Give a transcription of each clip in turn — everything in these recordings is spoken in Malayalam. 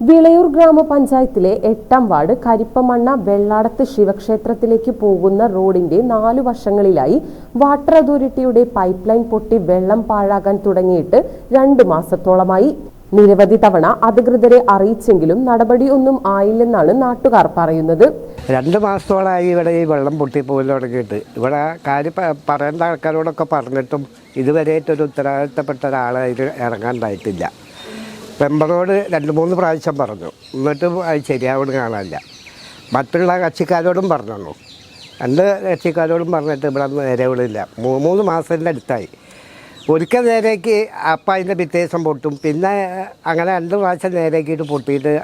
വിളയൂർ ഗ്രാമപഞ്ചായത്തിലെ എട്ടാം വാർഡ് കരിപ്പമണ്ണ വെള്ളാടത്ത് ശിവക്ഷേത്രത്തിലേക്ക് പോകുന്ന റോഡിന്റെ നാലു വർഷങ്ങളിലായി വാട്ടർ അതോറിറ്റിയുടെ പൈപ്പ് ലൈൻ പൊട്ടി വെള്ളം പാഴാകാൻ തുടങ്ങിയിട്ട് രണ്ടു മാസത്തോളമായി. നിരവധി തവണ അധികൃതരെ അറിയിച്ചെങ്കിലും നടപടിയൊന്നും ആയില്ലെന്നാണ് നാട്ടുകാർ പറയുന്നത്. രണ്ട് മാസത്തോളമായി ഇവിടെ ഈ വെള്ളം പൊട്ടിപ്പോയി തുടങ്ങിയിട്ട്. ഇവിടെ കാര്യം പറയേണ്ട ആൾക്കാരോടൊക്കെ പറഞ്ഞിട്ടും ഇതുവരെയായിട്ടൊരു ഉത്തരവാദിത്തപ്പെട്ട ഒരാളായിട്ട് ഇറങ്ങാണ്ടായിട്ടില്ല മെമ്പറോട് രണ്ട് മൂന്ന് പ്രാവശ്യം പറഞ്ഞു. എന്നിട്ടും അത് ശരിയാവണം കാണാനില്ല മറ്റുള്ള കക്ഷിക്കാരോടും പറഞ്ഞു രണ്ട് കക്ഷിക്കാരോടും പറഞ്ഞിട്ട് ഇവിടെ നേരെ വിടില്ല. മൂന്ന് മാസത്തിന്റെ അടുത്തായി. ഒരിക്കൽ നേരേക്ക് അപ്പം അതിന്റെ വ്യത്യാസം പൊട്ടും. പിന്നെ അങ്ങനെ രണ്ട് പ്രാവശ്യം നേരേക്കിട്ട് പൊട്ടിയിട്ട്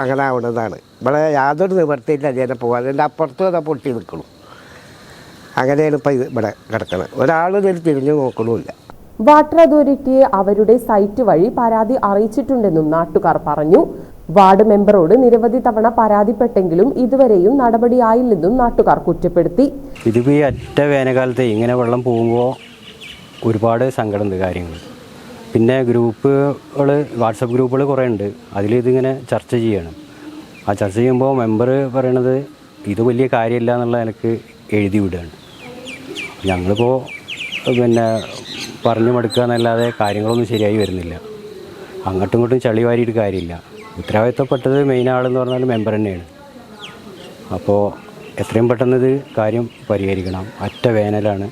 അങ്ങനെ ആവുന്നതാണ് ഇവിടെ യാതൊരു നിവർത്തിയില്ല അതിനെ പോകാൻ. അതിന്റെ അപ്പുറത്തും അതാ പൊട്ടി നിൽക്കണം. അങ്ങനെയാണ് ഇപ്പം ഇത് ഇവിടെ കിടക്കുന്നത് ഒരാളും ഇതിൽ തിരിഞ്ഞു നോക്കണമില്ല. വാട്ടർ അതോറിറ്റിയെ അവരുടെ സൈറ്റ് വഴി പരാതി അറിയിച്ചിട്ടുണ്ടെന്നും നാട്ടുകാർ പറഞ്ഞു. വാർഡ് മെമ്പറോട് നിരവധി തവണ പരാതിപ്പെട്ടെങ്കിലും ഇതുവരെയും നടപടിയായില്ലെന്നും നാട്ടുകാർ കുറ്റപ്പെടുത്തി. ഇതിപ്പോൾ ഈ ഒറ്റ വേനൽക്കാലത്ത് ഇങ്ങനെ വെള്ളം പോകുമ്പോൾ ഒരുപാട് സങ്കടമുണ്ട് കാര്യങ്ങൾ പിന്നെ ഗ്രൂപ്പുകൾ വാട്സപ്പ് ഗ്രൂപ്പുകൾ കുറേ ഉണ്ട് അതിൽ ഇതിങ്ങനെ ചർച്ച ചെയ്യണം. ആ ചർച്ച ചെയ്യുമ്പോൾ മെമ്പർ പറയണത് ഇത് വലിയ കാര്യമില്ല എന്നുള്ള നിലയ്ക്ക് എഴുതി വിടുകയാണ്. ഞങ്ങളിപ്പോൾ പിന്നെ പറഞ്ഞു മടുക്കുക എന്നല്ലാതെ കാര്യങ്ങളൊന്നും ശരിയായി വരുന്നില്ല. അങ്ങോട്ടും ഇങ്ങോട്ടും ചളി വാരിയിട്ട് കാര്യമില്ല. ഉത്തരവാദിത്തപ്പെട്ടത് മെയിൻ ആളെന്ന് പറഞ്ഞാൽ മെമ്പർ തന്നെയാണ്. അപ്പോൾ എത്രയും പെട്ടെന്ന് ഇത് കാര്യം പരിഹരിക്കണം. അറ്റ വേനലാണ്.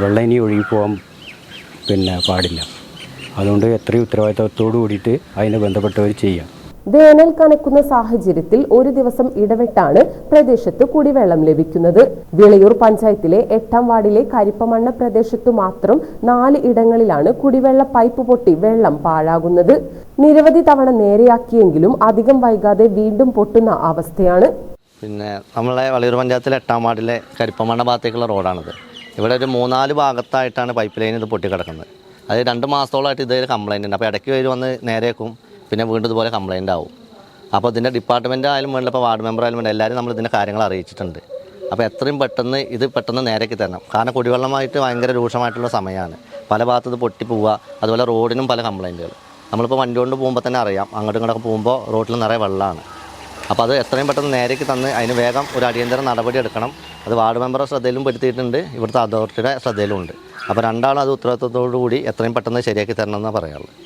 വെള്ളം ഇനി ഒഴുകിപ്പോകാൻ പിന്നെ പാടില്ല. അതുകൊണ്ട് എത്രയും ഉത്തരവാദിത്തത്തോടു കൂടിയിട്ട് അതിനെ ബന്ധപ്പെട്ടവർ ചെയ്യാം വേനൽ കനക്കുന്ന സാഹചര്യത്തിൽ ഒരു ദിവസം ഇടവിട്ടാണ് പ്രദേശത്ത് കുടിവെള്ളം ലഭിക്കുന്നത്. വിളയൂർ പഞ്ചായത്തിലെ എട്ടാം വാർഡിലെ കരിപ്പമണ്ണ പ്രദേശത്തു മാത്രം നാല് ഇടങ്ങളിലാണ് കുടിവെള്ള പൈപ്പ് പൊട്ടി വെള്ളം പാഴാകുന്നത്. നിരവധി തവണ നേരെയാക്കിയെങ്കിലും അധികം വൈകാതെ വീണ്ടും പൊട്ടുന്ന അവസ്ഥയാണ്. പിന്നെ നമ്മളെ വളയൂർ പഞ്ചായത്തിലെ എട്ടാം വാർഡിലെ കരിപ്പമണ്ണ ഭാഗത്തേക്കുള്ള റോഡാണിത്. ഇവിടെ ഒരു മൂന്നാൽ ഭാഗത്തായിട്ടാണ് പൈപ്പ് ലൈൻ ഇത് പൊട്ടിക്കിടക്കുന്നത്. അത് രണ്ട് മാസത്തോളമായിട്ട് ഇതേ കംപ്ലൈന്റ് ഉണ്ട്. അപ്പോൾ ഇടയ്ക്ക് വരും വന്ന് നേരെയാക്കും. പിന്നെ വീണ്ടും ഇതുപോലെ കംപ്ലൈന്റ് ആവും. അപ്പോൾ ഇതിന്റെ ഡിപ്പാർട്ട്മെന്റ് ആയാലും വേണ്ട ഇപ്പോൾ വാർഡ് മെമ്പർ ആയാലും വേണ്ട എല്ലാവരും നമ്മൾ ഇതിന്റെ കാര്യങ്ങൾ അറിയിച്ചിട്ടുണ്ട്. അപ്പോൾ എത്രയും പെട്ടെന്ന് ഇത് പെട്ടെന്ന് നേരേക്ക് തരണം. കാരണം കുടിവെള്ളമായിട്ട് ഭയങ്കര രൂക്ഷമായിട്ടുള്ള സമയമാണ് പല ഭാഗത്ത് ഇത് പൊട്ടി പോവുക അതുപോലെ റോഡിനും പല കംപ്ലൈന്റുകൾ നമ്മളിപ്പോൾ വണ്ടി കൊണ്ട് പോകുമ്പോൾ തന്നെ അറിയാം അങ്ങോട്ടും ഇങ്ങോട്ടൊക്കെ പോകുമ്പോൾ റോഡിൽ നിറയെ വെള്ളമാണ് അപ്പോൾ അത് എത്രയും പെട്ടെന്ന് നേരേക്ക് തന്ന് അതിന് വേഗം ഒരു അടിയന്തര നടപടി എടുക്കണം. അത് വാർഡ് മെമ്പറുടെ ശ്രദ്ധയിലും പെടുത്തിയിട്ടുണ്ട് ഇവിടുത്തെ അതോറിറ്റിയുടെ ശ്രദ്ധയിലും ഉണ്ട്. അപ്പോൾ രണ്ടാളും അത് ഉത്തരവാദിത്വത്തോടു കൂടി എത്രയും പെട്ടെന്ന് ശരിയാക്കി തരണം എന്നാണ് പറയാനുള്ളത്.